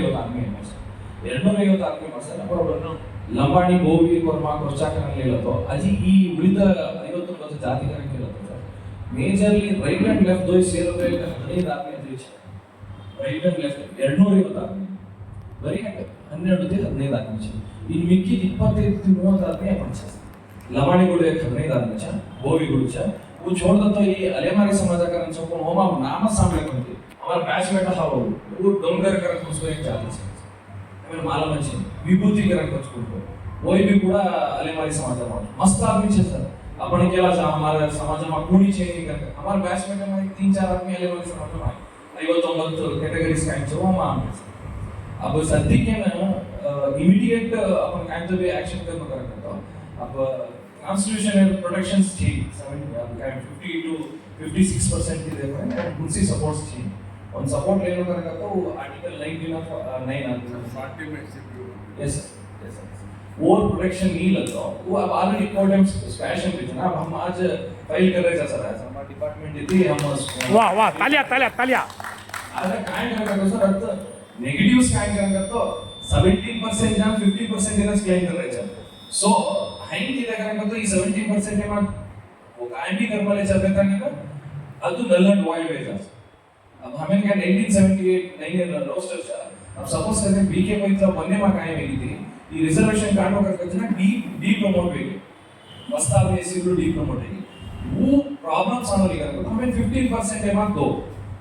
ಐವತ್ತು ಎರಡ್ನೂರ ಐವತ್ತು ಲಂಬಾಣಿ ಭೂಮಿ ಅಜಿ, ಈ ಉಳಿದ ಐವತ್ತೊಂಬತ್ತು ಜಾತಿಗರಕ್ಕೆ ಹೇಳುತ್ತೆ sir? Majorly right and left ದೋಯ್ ಸೇರಿದ್ರೆ ಹದಿನೈದು ಆರ್ಮಿ ರೈಟ್ ಲೆಫ್ಟ್, ಎರಡ್ನೂರ ಐವತ್ತು ಆರ್ಮಿ ಬರೀ ಹನ್ನೆರಡು ಹದಿನೈದು ಆರ್ಮಿ ಇನ್ ಇನ್ನು ಮಿಕ್ಕಿದ ಇಪ್ಪತ್ತೈದು ಮೂವತ್ತು ಆರ್ಮಿ ಮನುಷ್ಯ ಲಂಬಾಣಿಗಳು ಹದಿನೈದು ಆರ್ಮಿ ಚ ಗುಡಿ ಇವು ಚೋಳದಂತ ಈ ಅಲೆಮಾರಿ ಸಮಾಜ ಕರನ್ ಸೊಪ್ಪು ಹೋಮ ನಾಮ ಸಾಮ್ಯಕ್ ಬಂದಿ ಅವರ ಬ್ಯಾಚ್ ಮೇಟ್ ಹಾವು ಇವು ಡೊಂಗರ್ ಕರನ್ ಕುಸ್ಕೋಕ್ ಚಾಲೆಂಜ್ ಆಮೇಲೆ ಮಾಲ ಮಂಚಿ ವಿಭೂತಿ ಕರನ್ ಕಚ್ಕೊಂಡು ಓಯ್ ಬಿ ಕೂಡ ಅಲೆಮಾರಿ ಸಮಾಜ ಮಸ್ತ್ आदमी छे सर. अपन केला छे हमारे समाज में पूरी चेंज कर हमार बैच में हमारे तीन, चार आदमी अलेमारी समाज में आए वो तो मत कैटेगरीज का जो हम आम अब सद्य के ना इमीडिएट अपन काइंड ऑफ़ एक्शन करना करता अब constitution and protection scheme 50 two 56 percent ಇದೆ ಮುನ್ಸಿ ಸಪೋರ್ಟ್ ಸ್ಕೀಮ್ ಒಂದು ಸಪೋರ್ಟ್ ಏನು ಕರಕತ್ತ ಆರ್ಟಿಕಲ್ 19 ಆಫ್ 9 ಅಂತ पार्टी में CPU yes yes over protection नहीं लगता वो अब ऑलरेडी कोर्ट में स्पेशल भी ना अब हम आज फाइल कर रहे हैं सर ऐसा हमारा डिपार्टमेंट इतनी हम वा वा ताल्या ताल्या ताल्या ಆದರೆ काय करायचं सर अर्थ नेगेटिव्ह काय करायचं सेव्हन्टीन पर्सेंट जाम फिफ्टी पर्सेंट येणंच क्लेम करायचं सो ಹೈನ್ ಇದೆ ಕರೆಕ್ಟ್ ಈ ಸೆವೆಂಟಿ ಪರ್ಸೆಂಟ್ ಏಮ काय भी करवाले चलते था ना ಅದು null and void है सर अब हमें क्या 1978 नहीं है रोस्टर सर अब सपोज करते बीके में इतना बनने में काय मिली थी ಈ ರಿಸರ್ವೇಶನ್ ಕಾಣೋ ಕರ್ಕತ್ತಿನ ಡಿ ಡಿ ಪ್ರಮೋಟ್ ಬೇಕು ಮಸ್ತ್ ಆದ್ರೆ ಎಸಿಗಳು ಡಿ ಪ್ರಮೋಟ್ ಆಗಿ वो प्रॉब्लम्स आने लगा तो हमें 15% है मात्र दो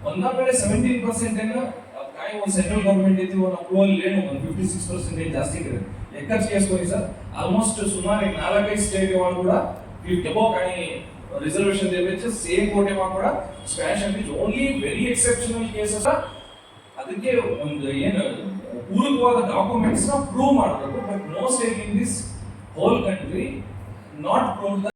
ಒಂದಾ ಬೇರೆ 17% ಏನು काय वो सेंट्रल गवर्नमेंट ಇತ್ತು वो ಅಪ್ರೂವಲ್ ಏನು ಒಂದು 56% ಜಾಸ್ತಿ ಇದೆ ಲೆಕ್ಕ చేసుకొని ಸರ್ ಆಲ್ಮೋಸ್ಟ್ ಸುಮಾರು ಈಗ ನಾಲ್ಕೈದು ಸ್ಟೇಟ್ ಇವಾಗ ಕೂಡ ಎಬೋ ಕಾಯಿ ರಿಸರ್ವೇಶನ್ ದೇವೆ ಸೇಮ್ ಕೋಟೆ ಮಾ ಕೂಡ ಸ್ಕ್ವಾಶ್ ಅಂತ ಓನ್ಲಿ ವೆರಿ ಎಕ್ಸೆಪ್ಷನಲ್ ಕೇಸಸ್ ಅದಕ್ಕೆ ಒಂದು ಏನು ಪೂರಕವಾದ ಡಾಕ್ಯುಮೆಂಟ್ಸ್ ನ ಪ್ರೂವ್ ಮಾಡಬೇಕು but no state in this whole country not prove